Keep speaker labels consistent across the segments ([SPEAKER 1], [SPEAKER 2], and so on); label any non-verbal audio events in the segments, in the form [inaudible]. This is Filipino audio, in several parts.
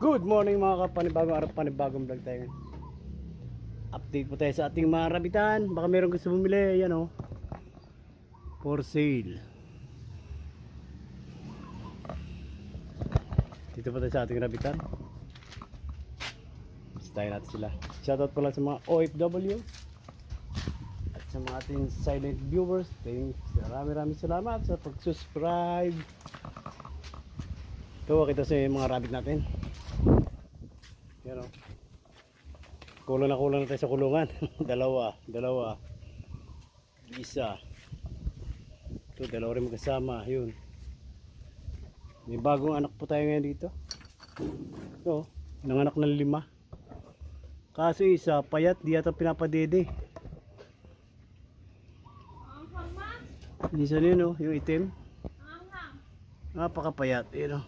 [SPEAKER 1] Good morning mga kapanibagong araw, panibagong vlog tayo. Update po tayo sa ating mga rabitan. Baka meron gusto bumili, yan o. For sale. Dito po tayo sa ating rabitan. Bisitahin natin sila. Shoutout pala sa mga OFW. At sa mga ating silent viewers. Thanks. Marami maraming salamat sa pag-subscribe. Ito, kita sa mga rabbit natin. Yan o. Kulang na kulang na tayo sa kulungan. [laughs] dalawa, dalawa. Isa. Ito, dalawa rin magkasama. Yun. May bagong anak po tayo ngayon dito. Ito, nanganak ng lima. Kaso isa, payat, di yata pinapadede. Isa yun o, yung itim. Napakapayat, yun o.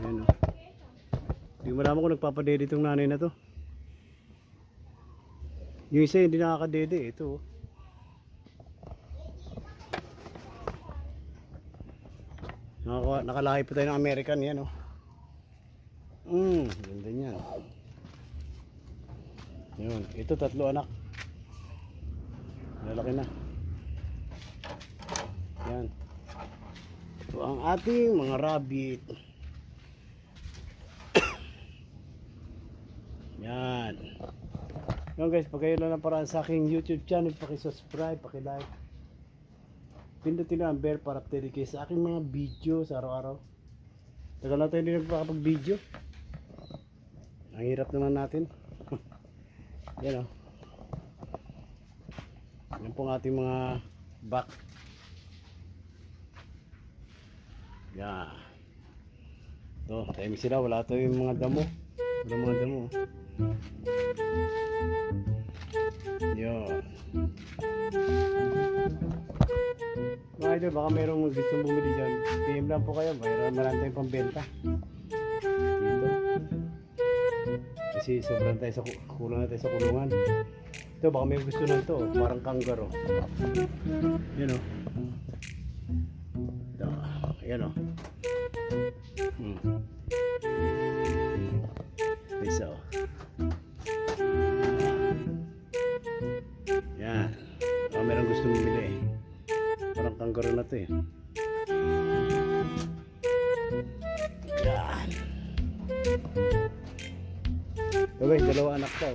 [SPEAKER 1] Ayun o. Hindi mo malaman kung nagpapadede itong nanay na to. Yung isa hindi nakakadede. Ito. oh. Nakaka nakalahi pa tayo ng American yan. Oh. Mm, ganda niyan. Yun. Ito tatlo anak. Lalaki na. Yan. Ito ang ating mga rabbit. Yan. Yan guys, pag kayo lang na paraan sa aking YouTube channel, paki-subscribe, paki-like. Pindutin na ang bell para update kayo sa aking mga video sa araw-araw. Tagal na tayo hindi nagpapag-video. Ang hirap naman natin. [laughs] Yan o. Yan po ang ating mga back. Yan. Ito, timing sila. Wala to yung mga damo. Wala mga damo. oh. Yun. Mga idol, baka merong gusto bumili dyan. PM lang po kayo. Mayroon marami tayong pambenta. Dito. Kasi sobrang tayo sa ku- kulang na tayo sa kulungan. Ito, baka may gusto na ito. Parang kangaroo. Yan o. Ito. Yan o. Hmm. Isa o. kangaroo na to eh. Yan. So guys, dalawa anak ko.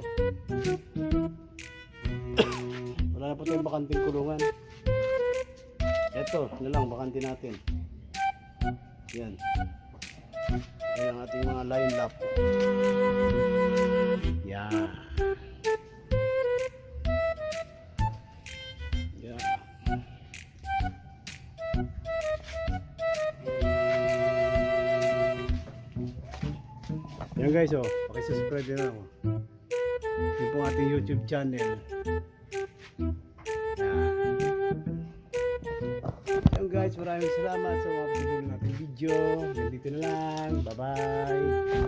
[SPEAKER 1] Wala na po tayong bakanting kulungan. Eto, na lang, bakante natin. Yan. Yan ang ating mga line lap. Yan. Yan guys oh, pakisubscribe din ako. Ito po ating YouTube channel. Yan guys, maraming salamat sa mga pagdito ng ating video. Nandito na lang. Bye-bye.